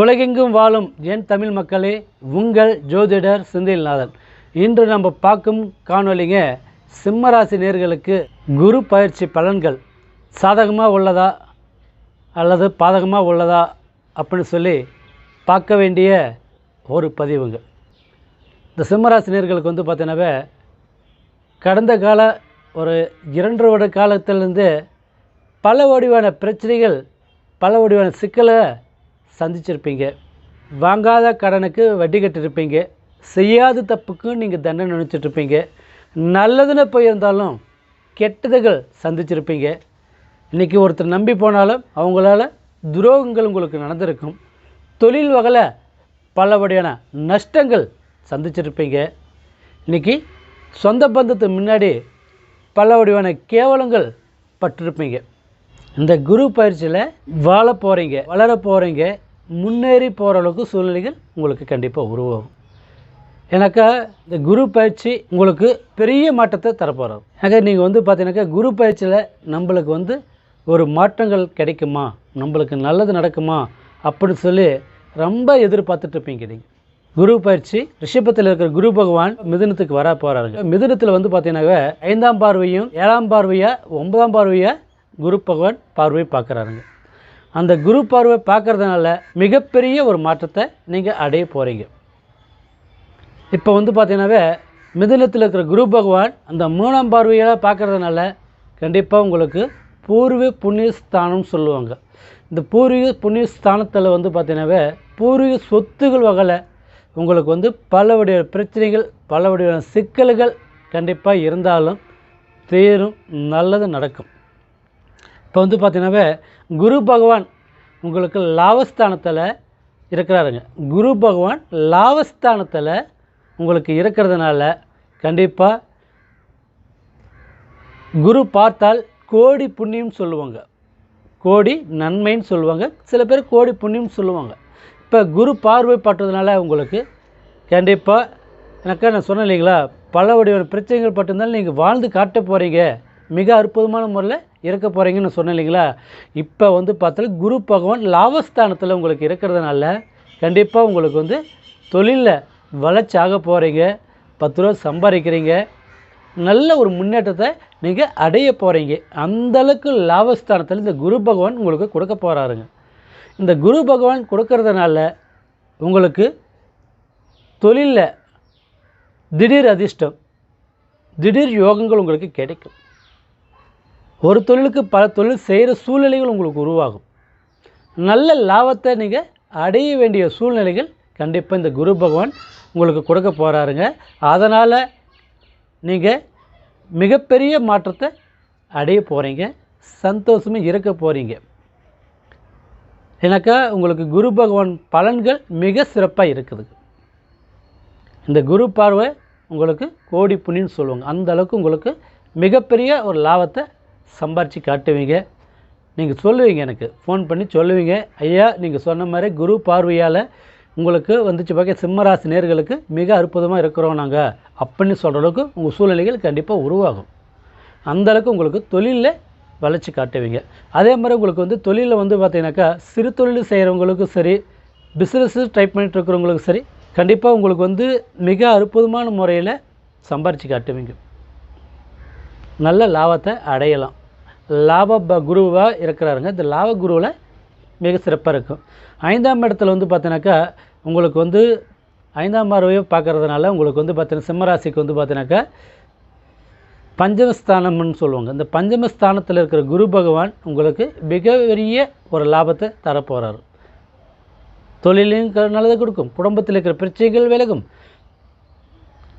உலகெங்கும் வாழும் என் தமிழ் மக்களே உங்கள் ஜோதிடர் சிந்தில்நாதன். இன்று நம்ம பார்க்கும் காணொலிங்க சிம்மராசி நேர்களுக்கு குரு பயிற்சி பலன்கள். சாதகமாக உள்ளதா அல்லது பாதகமாக உள்ளதா அப்படின்னு சொல்லி பார்க்க வேண்டிய ஒரு பதிவுங்க. இந்த சிம்மராசி நேர்களுக்கு வந்து பார்த்தீங்கன்னாவே கடந்த கால ஒரு இரண்டு வருட காலத்திலிருந்து பல வடிவான பிரச்சனைகள் பல வடிவான சிக்கலை சந்திச்சிருப்பீங்க. வாங்காத கடனுக்கு வட்டி கட்டிருப்பீங்க. செய்யாத தப்புக்கு நீங்கள் தண்டனை நினச்சிட்ருப்பீங்க. நல்லதுன்னு போயிருந்தாலும் கெட்டதுகள் சந்திச்சிருப்பீங்க. இன்றைக்கி ஒருத்தர் நம்பி போனாலும் அவங்களால துரோகங்கள் உங்களுக்கு நடந்திருக்கும். தொழில் வகையில் பலபடியான நஷ்டங்கள் சந்திச்சிருப்பீங்க. இன்றைக்கி சொந்த பந்தத்துக்கு முன்னாடி பல வடிவான கேவலங்கள் பட்டிருப்பீங்க. இந்த குரு பயிற்சியில் வாழ போகிறீங்க வளர போகிறீங்க முன்னேறி போகிற அளவுக்கு சூழ்நிலைகள் உங்களுக்கு கண்டிப்பாக உருவாகும். எனக்கா இந்த குரு பயிற்சி உங்களுக்கு பெரிய மாற்றத்தை தரப்போகிறோம் ஏன்னா நீங்கள் வந்து பார்த்தீங்கன்னாக்கா குரு பயிற்சியில் நம்மளுக்கு வந்து ஒரு மாற்றங்கள் கிடைக்குமா? நம்மளுக்கு நல்லது நடக்குமா? அப்படின்னு சொல்லி ரொம்ப எதிர்பார்த்துட்டு இருப்பீங்க நீங்கள் குரு பயிற்சி ரிஷபத்தில் இருக்கிற குரு பகவான் மிதுனத்துக்கு வர போகிறாருங்க மிதுனத்தில் வந்து பார்த்தீங்கன்னாக்க ஐந்தாம் பார்வையும் ஏழாம் பார்வையா ஒன்பதாம் பார்வையா குரு பகவான் பார்வை பார்க்குறாருங்க. அந்த குரு பார்வை பார்க்கறதுனால மிகப்பெரிய ஒரு மாற்றத்தை நீங்கள் அடைய போகிறீங்க இப்போ வந்து பார்த்தீங்கன்னாவே மிதுனத்தில் இருக்கிற குரு பகவான் அந்த மூணாம் பார்வையில் பார்க்கறதுனால கண்டிப்பாக உங்களுக்கு பூர்வ புண்ணிய ஸ்தானம்னு சொல்லுவாங்க. இந்த பூர்வீக புண்ணிய ஸ்தானத்தில் வந்து பார்த்தீங்கன்னாவே பூர்வீக சொத்துகள் வகையில் உங்களுக்கு வந்து பலவுடைய பிரச்சனைகள் பலவுடைய சிக்கல்கள் கண்டிப்பாக இருந்தாலும் தேரும் நல்லது நடக்கும். இப்போ வந்து பார்த்தீங்கன்னாவே குரு பகவான் உங்களுக்கு லாபஸ்தானத்தில் இருக்கிறாருங்க. குரு பகவான் லாபஸ்தானத்தில் உங்களுக்கு இருக்கிறதுனால கண்டிப்பாக குரு பார்த்தால் கோடி புண்ணியம் சொல்லுவாங்க. கோடி நன்மைன்னு சொல்லுவாங்க. சில பேர் கோடி புண்ணியம் சொல்லுவாங்க. இப்போ குரு பார்வை பட்டதுனால உங்களுக்கு கண்டிப்பாக எனக்கா நான் சொன்னேன் இல்லைங்களா பல வடிவான பிரச்சனைகள் பட்டிருந்தாலும் நீங்கள் வாழ்ந்து காட்ட போகிறீங்க மிக அற்புதமான முறையில் இருக்க போகிறீங்கன்னு சொன்னேன் இல்லைங்களா. இப்போ வந்து பார்த்தாலும் குரு பகவான் லாபஸ்தானத்தில் உங்களுக்கு இருக்கிறதுனால கண்டிப்பாக உங்களுக்கு வந்து தொழிலில் வளர்ச்சி ஆக போகிறீங்க பத்து ரூபா சம்பாதிக்கிறீங்க. நல்ல ஒரு முன்னேற்றத்தை நீங்கள் அடைய போகிறீங்க அந்தளவுக்கு லாபஸ்தானத்தில் இந்த குரு பகவான் உங்களுக்கு கொடுக்க போகிறாருங்க இந்த குரு பகவான் கொடுக்கறதுனால உங்களுக்கு தொழிலில் திடீர் அதிர்ஷ்டம் திடீர் யோகங்கள் உங்களுக்கு கிடைக்கும். ஒரு தொழிலுக்கு பல தொழில் செய்கிற சூழ்நிலைகள் உங்களுக்கு உருவாகும். நல்ல லாபத்தை நீங்கள் அடைய வேண்டிய சூழ்நிலைகள் கண்டிப்பாக இந்த குரு பகவான் உங்களுக்கு கொடுக்க போகிறாருங்க அதனால் நீங்கள் மிகப்பெரிய மாற்றத்தை அடைய போகிறீங்க சந்தோஷமாக இருக்க போகிறீங்க எனக்கா உங்களுக்கு குரு பகவான் பலன்கள் மிக சிறப்பாக இருக்குது. இந்த குரு பார்வை உங்களுக்கு கோடி புண்ணின்னு சொல்லுவாங்க. அந்த அளவுக்கு உங்களுக்கு மிகப்பெரிய ஒரு லாபத்தை சம்பாரித்து காட்டுவீங்க. நீங்கள் சொல்லுவீங்க எனக்கு. ஃபோன் பண்ணி சொல்லுவீங்க. ஐயா நீங்கள் சொன்ன மாதிரி குரு பார்வையால் உங்களுக்கு வந்துச்சு பார்க்க சிம்மராசி நேர்களுக்கு மிக அற்புதமாக இருக்கிறோம் நாங்கள் அப்படின்னு சொல்கிற அளவுக்கு உங்கள் சூழ்நிலைகள் கண்டிப்பாக உருவாகும். அந்த அளவுக்கு உங்களுக்கு தொழிலில் வளர்ச்சி காட்டுவீங்க. அதே மாதிரி உங்களுக்கு வந்து தொழிலில் வந்து பார்த்தீங்கன்னாக்கா சிறு தொழில் செய்கிறவங்களுக்கும் சரி பிஸ்னஸ் ட்ரை பண்ணிட்டு இருக்கிறவங்களுக்கும் சரி கண்டிப்பாக உங்களுக்கு வந்து மிக அற்புதமான முறையில் சம்பாரித்து காட்டுவீங்க. நல்ல லாபத்தை அடையலாம். லாப ப குருவாக இருக்கிறாருங்க. இந்த லாப குருவில் மிக சிறப்பாக இருக்கும். ஐந்தாம் இடத்துல வந்து பார்த்தீங்கன்னாக்கா உங்களுக்கு வந்து ஐந்தாம் பார்வையை பார்க்கறதுனால உங்களுக்கு வந்து பார்த்தீங்கன்னா சிம்மராசிக்கு வந்து பார்த்தீங்கன்னாக்கா பஞ்சமஸ்தானம்னு சொல்லுவாங்க. இந்த பஞ்சமஸ்தானத்தில் இருக்கிற குரு பகவான் உங்களுக்கு மிக பெரிய ஒரு லாபத்தை தரப்போகிறார் தொழிலையும் க- நல்லது கொடுக்கும். குடும்பத்தில் இருக்கிற பிரச்சனைகள் விலகும்.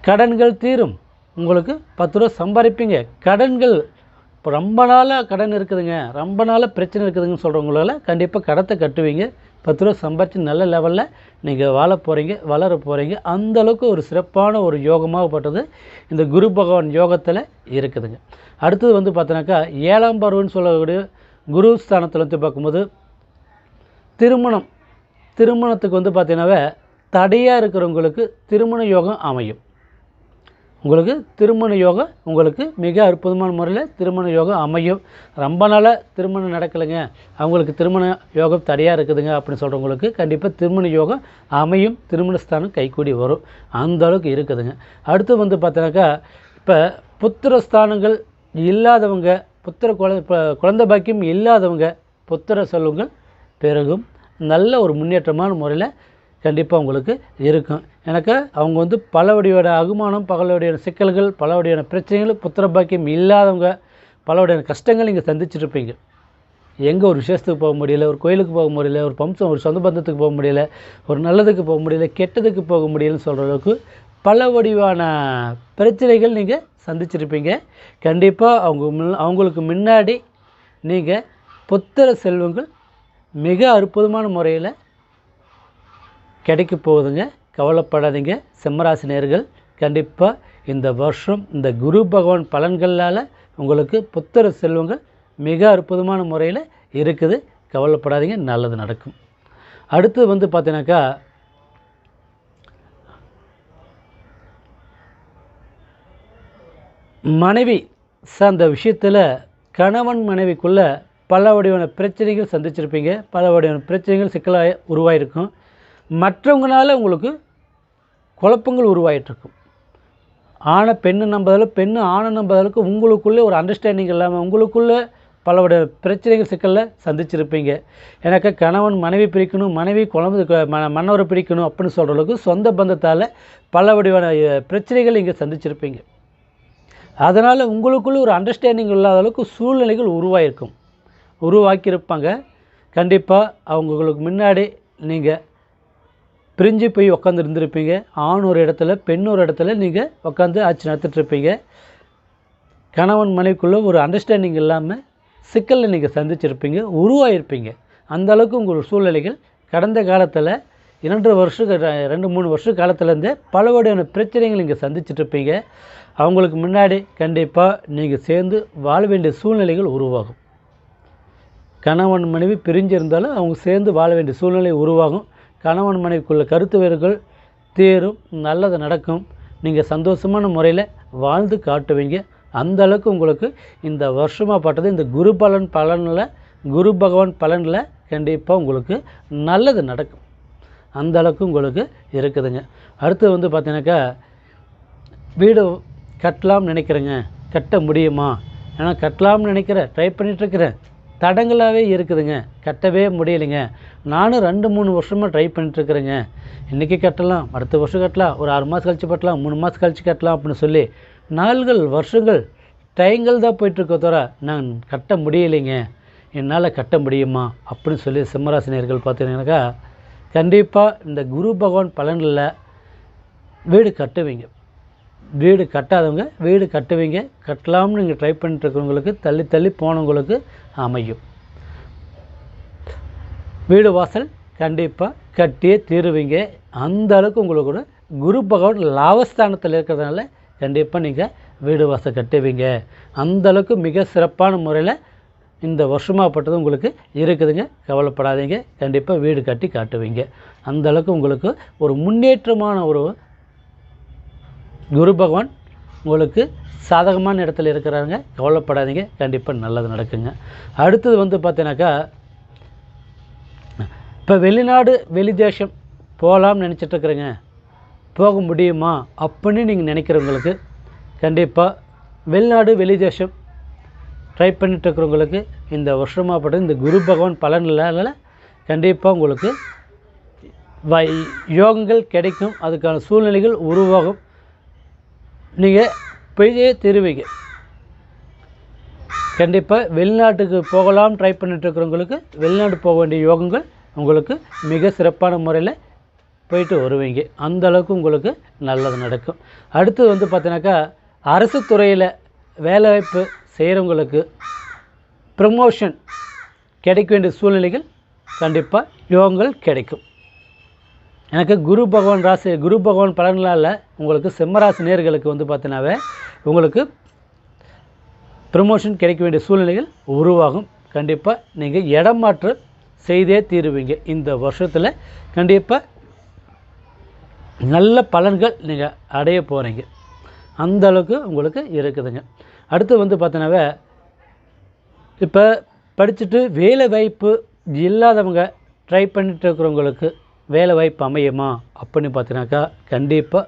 கடன்கள் தீரும். உங்களுக்கு பத்து ரூபா சம்பாதிப்பீங்க கடன்கள் இப்போ ரொம்ப நாளாக கடன் இருக்குதுங்க. ரொம்ப நாளாக பிரச்சனை இருக்குதுங்கன்னு சொல்கிறவங்களால கண்டிப்பாக கடத்தை கட்டுவீங்க. பத்து ரூபா சம்பாதிச்சு நல்ல லெவலில் நீங்கள் வாழ போகிறீங்க வளர போகிறீங்க அந்த அளவுக்கு ஒரு சிறப்பான ஒரு யோகமாகப்பட்டது இந்த குரு பகவான் யோகத்தில் இருக்குதுங்க. அடுத்தது வந்து பார்த்தோன்னாக்கா ஏழாம் பருவன்னு சொல்லக்கூடிய குரு ஸ்தானத்தில் வந்து பார்க்கும்போது திருமணம் திருமணத்துக்கு வந்து பார்த்தீங்கன்னாவே தடையாக இருக்கிறவங்களுக்கு திருமண யோகம் அமையும். உங்களுக்கு திருமண யோகம் உங்களுக்கு மிக அற்புதமான முறையில் திருமண யோகம் அமையும். ரொம்ப நாளாக திருமணம் நடக்கலைங்க. அவங்களுக்கு திருமண யோகம் தடையாக இருக்குதுங்க அப்படின்னு சொல்கிறவங்களுக்கு கண்டிப்பாக திருமண யோகம் அமையும். திருமண ஸ்தானம் கைக்கூடி வரும். அந்த அளவுக்கு இருக்குதுங்க. அடுத்து வந்து பார்த்தீங்கன்னாக்கா இப்போ புத்திர ஸ்தானங்கள் இல்லாதவங்க புத்திர குழந்தை இப்போ குழந்தை பாக்கியம் இல்லாதவங்க புத்திர செல்வங்கள் பெருகும். நல்ல ஒரு முன்னேற்றமான முறையில் கண்டிப்பாக உங்களுக்கு இருக்கும். எனக்கு அவங்க வந்து பல வடிவோட அகுமானம் பல வடிவான சிக்கல்கள் பல வடிவான பிரச்சனைகள் புத்திர பாக்கியம் இல்லாதவங்க பல வடிவான கஷ்டங்கள் நீங்கள் சந்திச்சிருப்பீங்க எங்கே ஒரு விசேஷத்துக்கு போக முடியல ஒரு கோயிலுக்கு போக முடியல ஒரு பம்சம் ஒரு சொந்த பந்தத்துக்கு போக முடியல ஒரு நல்லதுக்கு போக முடியல கெட்டதுக்கு போக முடியலன்னு சொல்கிற அளவுக்கு பல வடிவான பிரச்சனைகள் நீங்கள் சந்திச்சிருப்பீங்க. கண்டிப்பாக அவங்க முன் அவங்களுக்கு முன்னாடி நீங்கள் புத்திர செல்வங்கள் மிக அற்புதமான முறையில் கிடைக்க போகுதுங்க. கவலைப்படாதீங்க. சிம்மராசி நேர்கள் கண்டிப்பாக இந்த வருஷம் இந்த குரு பகவான் பலன்களால் உங்களுக்கு புத்தர செல்வங்கள் மிக அற்புதமான முறையில் இருக்குது. கவலைப்படாதீங்க நல்லது நடக்கும். அடுத்து வந்து பார்த்தீங்கன்னாக்கா மனைவி சார்ந்த விஷயத்தில் கணவன் மனைவிக்குள்ளே பல வடிவான பிரச்சனைகள் சந்திச்சிருப்பீங்க. பல வடிவான பிரச்சனைகள் சிக்கலாக உருவாயிருக்கும். மற்றவங்களால உங்களுக்கு குழப்பங்கள் உருவாயிட்டிருக்கும். ஆணை பெண்ணு நம்பதில் பெண்ணு ஆணை நம்பதற்கு உங்களுக்குள்ளே ஒரு அண்டர்ஸ்டாண்டிங் இல்லாமல் உங்களுக்குள்ளே பலவிட பிரச்சனைகள் சிக்கலில் சந்திச்சிருப்பீங்க. எனக்கு கணவன் மனைவி பிரிக்கணும் மனைவி குழம்பு ம மன்னவரை பிரிக்கணும் அப்படின்னு சொல்கிற அளவுக்கு சொந்த பந்தத்தால் பல வடிவான பிரச்சனைகள் இங்கே சந்திச்சிருப்பீங்க. அதனால் உங்களுக்குள்ளே ஒரு அண்டர்ஸ்டாண்டிங் இல்லாத அளவுக்கு சூழ்நிலைகள் உருவாயிருக்கும். உருவாக்கியிருப்பாங்க. கண்டிப்பாக அவங்களுக்கு முன்னாடி நீங்கள் பிரிஞ்சு போய் உட்காந்து இருந்திருப்பீங்க ஆண் ஒரு இடத்துல பெண் ஒரு இடத்துல நீங்கள் உட்காந்து ஆட்சி நடத்திட்டுருப்பீங்க. கணவன் மனைவிக்குள்ளே ஒரு அண்டர்ஸ்டாண்டிங் இல்லாமல் சிக்கலில் நீங்கள் சந்திச்சிருப்பீங்க உருவாயிருப்பீங்க. அந்த அளவுக்கு உங்கள் சூழ்நிலைகள் கடந்த காலத்தில் இரண்டு வருஷம் ர- ரெண்டு மூணு வருஷ காலத்துலேருந்தே பல வகையான பிரச்சனைகள் நீங்கள் சந்திச்சிட்ருப்பீங்க அவங்களுக்கு முன்னாடி கண்டிப்பாக நீங்கள் சேர்ந்து வாழ வேண்டிய சூழ்நிலைகள் உருவாகும். கணவன் மனைவி பிரிஞ்சிருந்தாலும் அவங்க சேர்ந்து வாழ வேண்டிய சூழ்நிலை உருவாகும். கணவன் மனைவிக்குள்ள கருத்து வேறுகள் தேரும் நல்லது நடக்கும். நீங்கள் சந்தோஷமான முறையில் வாழ்ந்து காட்டுவீங்க. அந்த அளவுக்கு உங்களுக்கு இந்த வருஷமாக பட்டது இந்த குரு பலன் பலனில் குரு பகவான் பலனில் கண்டிப்பாக உங்களுக்கு நல்லது நடக்கும். அந்த அளவுக்கு உங்களுக்கு இருக்குதுங்க. அடுத்து வந்து பார்த்தீங்கன்னாக்கா வீடு கட்டலாம்னு நினைக்கிறேங்க. கட்ட முடியுமா? ஏன்னா கட்டலாம்னு நினைக்கிறேன் ட்ரை பண்ணிகிட்ருக்கிறேன் தடங்களாகவே இருக்குதுங்க. கட்டவே முடியலைங்க. நானும் ரெண்டு மூணு வருஷமாக ட்ரை பண்ணிட்டுருக்குறேங்க. இன்றைக்கி கட்டலாம் அடுத்த வருஷம் கட்டலாம் ஒரு ஆறு மாதம் கழித்து கட்டலாம் மூணு மாதம் கழித்து கட்டலாம் அப்படின்னு சொல்லி நாள்கள் வருஷங்கள் டைங்கள் தான் போயிட்டுருக்க தவிர நான் கட்ட முடியலைங்க. என்னால் கட்ட முடியுமா? அப்படின்னு சொல்லி சிம்மராசினியர்கள் பார்த்தீங்கன்னாக்கா கண்டிப்பாக இந்த குரு பகவான் பலனில் வீடு கட்டுவீங்க. வீடு கட்டாதவங்க வீடு கட்டுவீங்க கட்டலாம்னு நீங்கள் ட்ரை பண்ணிட்டுருக்கிறவங்களுக்கு தள்ளி தள்ளி போனவங்களுக்கு அமையும். வீடு வாசல் கண்டிப்பாக கட்டியே தீருவீங்க. அந்த அளவுக்கு உங்களுக்கு கூட குரு பகவான் லாபஸ்தானத்தில் இருக்கிறதுனால கண்டிப்பாக நீங்கள் வீடு வாசல் கட்டுவீங்க. அந்த அளவுக்கு மிக சிறப்பான முறையில் இந்த வருஷமாகப்பட்டது உங்களுக்கு இருக்குதுங்க. கவலைப்படாதீங்க. கண்டிப்பாக வீடு கட்டி காட்டுவீங்க. அந்த அளவுக்கு உங்களுக்கு ஒரு முன்னேற்றமான ஒரு குரு பகவான் உங்களுக்கு சாதகமான இடத்துல இருக்கிறாங்க கவலைப்படாதீங்க. கண்டிப்பாக நல்லது நடக்குங்க. அடுத்தது வந்து பார்த்தீங்கன்னாக்கா இப்போ வெளிநாடு வெளி தேசம் போகலாம்னு நினச்சிட்ருக்குறேங்க போக முடியுமா அப்படின்னு நீங்கள் நினைக்கிறவங்களுக்கு கண்டிப்பாக வெளிநாடு வெளி தேசம் ட்ரை பண்ணிட்டு இருக்கிறவங்களுக்கு இந்த வருஷமாகப்பட்ட இந்த குரு பகவான் பலனில் கண்டிப்பாக உங்களுக்கு வை யோகங்கள் கிடைக்கும். அதுக்கான சூழ்நிலைகள் உருவாகும். நீங்கள் பெரிய தருவீங்க. கண்டிப்பாக வெளிநாட்டுக்கு போகலாம் ட்ரை பண்ணிட்டுருக்கிறவங்களுக்கு வெளிநாடு போக வேண்டிய யோகங்கள் உங்களுக்கு மிக சிறப்பான முறையில் போயிட்டு வருவீங்க. அந்த அளவுக்கு உங்களுக்கு நல்லது நடக்கும். அடுத்து வந்து பார்த்தீங்கன்னாக்கா அரசு துறையில் வேலைவாய்ப்பு செய்கிறவங்களுக்கு ப்ரமோஷன் கிடைக்க வேண்டிய சூழ்நிலைகள் கண்டிப்பாக யோகங்கள் கிடைக்கும். எனக்கு குரு பகவான் ராசி குரு பகவான் பலன்களால் உங்களுக்கு சிம்மராசி நேர்களுக்கு வந்து பார்த்தீங்கன்னாவே உங்களுக்கு ப்ரமோஷன் கிடைக்க வேண்டிய சூழ்நிலைகள் உருவாகும். கண்டிப்பாக நீங்கள் இடம் மாற்றம் செய்தே தீருவீங்க. இந்த வருஷத்தில் கண்டிப்பாக நல்ல பலன்கள் நீங்கள் அடைய போகிறீங்க அந்த அளவுக்கு உங்களுக்கு இருக்குதுங்க. அடுத்து வந்து பார்த்தினாவே இப்போ படிச்சுட்டு வேலை வாய்ப்பு இல்லாதவங்க ட்ரை பண்ணிட்டு இருக்கிறவங்களுக்கு வேலை வாய்ப்பு அமையுமா அப்படின்னு பார்த்தீங்கன்னாக்கா கண்டிப்பாக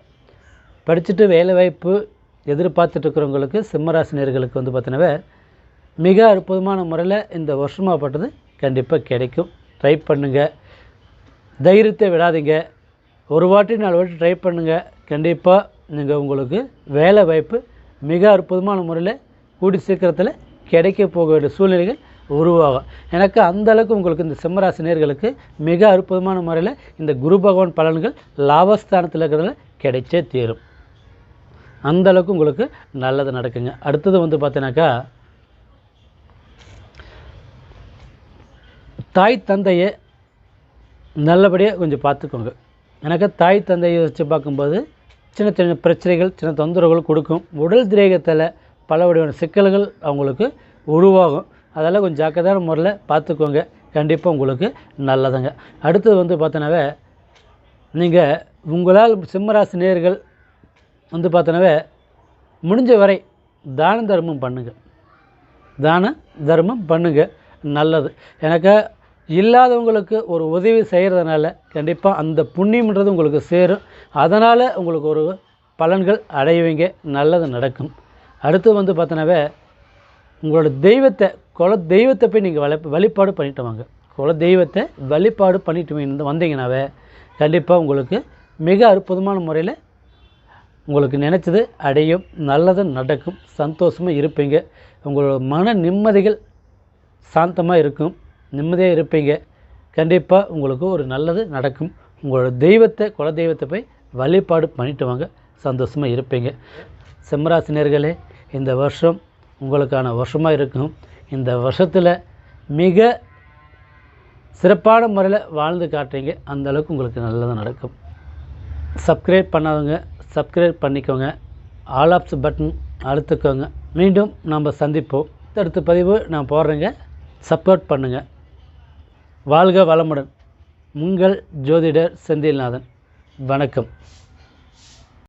படிச்சுட்டு வேலை வாய்ப்பு எதிர்பார்த்துட்டு இருக்கிறவங்களுக்கு சிம்மராசினியர்களுக்கு வந்து பார்த்தீங்கன்னாவே மிக அற்புதமான முறையில் இந்த வருஷமாகப்பட்டது கண்டிப்பாக கிடைக்கும். ட்ரை பண்ணுங்கள் தைரியத்தை விடாதீங்க. ஒரு வாட்டி நாலு வாட்டி ட்ரை பண்ணுங்கள் கண்டிப்பாக நீங்கள் உங்களுக்கு வேலை வாய்ப்பு மிக அற்புதமான முறையில் கூடி சீக்கிரத்தில் கிடைக்க போக வேண்டிய சூழ்நிலைகள் உருவாகும் எனக்கு அந்த அளவுக்கு உங்களுக்கு இந்த சிம்மராசி நேர்களுக்கு மிக அற்புதமான முறையில் இந்த குரு பகவான் பலன்கள் லாபஸ்தானத்தில் இருக்கிறதுல கிடைச்சே தீரும். அந்த அளவுக்கு உங்களுக்கு நல்லது நடக்குங்க. அடுத்தது வந்து பார்த்தீங்கன்னாக்கா தாய் தந்தையை நல்லபடியாக கொஞ்சம் பார்த்துக்கோங்க. எனக்கு தாய் தந்தையை வச்சு பார்க்கும்போது சின்ன சின்ன பிரச்சனைகள் சின்ன தொந்தரவுகள் கொடுக்கும். உடல் திரேகத்தில் பல வடிவான சிக்கல்கள் அவங்களுக்கு உருவாகும். அதெல்லாம் கொஞ்சம் ஜாக்கிரதையான முறையில் பார்த்துக்கோங்க. கண்டிப்பாக உங்களுக்கு நல்லதுங்க. அடுத்தது வந்து பார்த்தோன்னாவே நீங்கள் உங்களால் சிம்மராசி நேர்கள் வந்து பார்த்தோன்னாவே முடிஞ்ச வரை தான தர்மம் பண்ணுங்கள் தான தர்மம் பண்ணுங்கள் நல்லது. எனக்கு இல்லாதவங்களுக்கு ஒரு உதவி செய்கிறதுனால கண்டிப்பாக அந்த புண்ணியம்ன்றது உங்களுக்கு சேரும். அதனால் உங்களுக்கு ஒரு பலன்கள் அடைவீங்க. நல்லது நடக்கும். அடுத்து வந்து பார்த்தோன்னாவே உங்களோட தெய்வத்தை குல தெய்வத்தை போய் நீங்கள் வழி வழிபாடு பண்ணிட்டு வாங்க. குல தெய்வத்தை வழிபாடு பண்ணிட்டு வந்து வந்தீங்கன்னாவே கண்டிப்பாக உங்களுக்கு மிக அற்புதமான முறையில் உங்களுக்கு நினச்சது அடையும் நல்லது நடக்கும் சந்தோஷமாக இருப்பீங்க. உங்களோட மன நிம்மதிகள் சாந்தமாக இருக்கும் நிம்மதியாக இருப்பீங்க. கண்டிப்பாக உங்களுக்கு ஒரு நல்லது நடக்கும். உங்களோட தெய்வத்தை குல தெய்வத்தை போய் வழிபாடு பண்ணிட்டு வாங்க. சந்தோஷமாக இருப்பீங்க. சிம்மராசினியர்களே இந்த வருஷம் உங்களுக்கான வருஷமாக இருக்கும். இந்த வருஷத்தில் மிக சிறப்பான முறையில் வாழ்ந்து காட்டுறீங்க. அந்த அளவுக்கு உங்களுக்கு நல்லது நடக்கும். சப்ஸ்கிரைப் பண்ணாதவங்க சப்ஸ்கிரைப் பண்ணிக்கோங்க. ஆல் ஆப்ஸ் பட்டன் அழுத்துக்கோங்க. மீண்டும் நம்ம சந்திப்போம். அடுத்த பதிவு நான் போடுறேங்க. சப்போர்ட் பண்ணுங்கள் வாழ்க வளமுடன். உங்கள் ஜோதிடர் செந்தில்நாதன். வணக்கம்.